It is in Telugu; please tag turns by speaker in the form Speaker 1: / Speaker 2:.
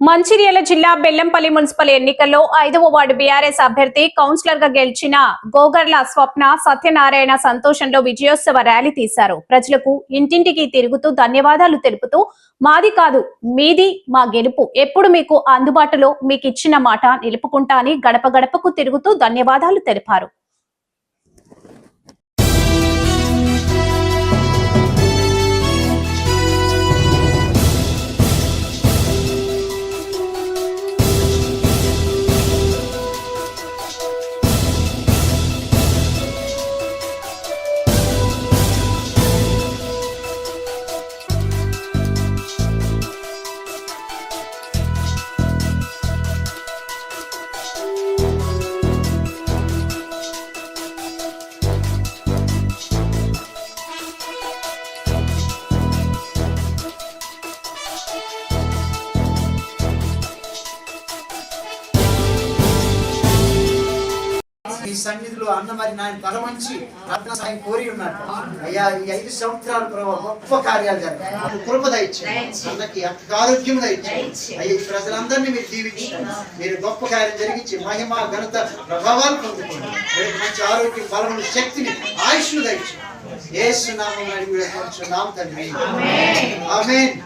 Speaker 1: మంచిర్యాల జిల్లా బెల్లంపల్లి మున్సిపల్ ఎన్నికల్లో ఐదవ వార్డు బీఆర్ఎస్ అభ్యర్థి కౌన్సిలర్గా గెలిచిన గోగర్ల స్వప్న సత్యనారాయణ సంతోషంలో విజయోత్సవ ర్యాలీ తీశారు. ప్రజలకు ఇంటింటికి తిరుగుతూ ధన్యవాదాలు తెలుపుతూ మాది కాదు మీది మా గెలుపు. ఎప్పుడు మీకు అందుబాటులో మీకు ఇచ్చిన మాట నిలుపుకుంటా అని గడప గడపకు తిరుగుతూ ధన్యవాదాలు తెలిపారు.
Speaker 2: ఈ సన్నిధిలో అన్న మరి నాయన తలమంచి రత్న సాయం కోరి ఉన్నాడు. అయ్యా ఈ ఐదు సంవత్సరాలు ప్రభావ గొప్ప కార్యాలు జరిగాయి. కృప దయచేయండి. అన్నకి ఆరోగ్యం దయచేయండి. అయ్యా ప్రజలందరినీ మీరు దీవించండి. మీరు గొప్ప కార్యం జరిగించి మహిమ ఘనత ప్రభావాలు పొందుకోండి. మంచి ఆరోగ్యం బలమైన శక్తిని ఆయుష్ను దయచేయండి. ఏసు నామం అడిగి వేడుకొంచున్నాం తండ్రి. ఆమేన్.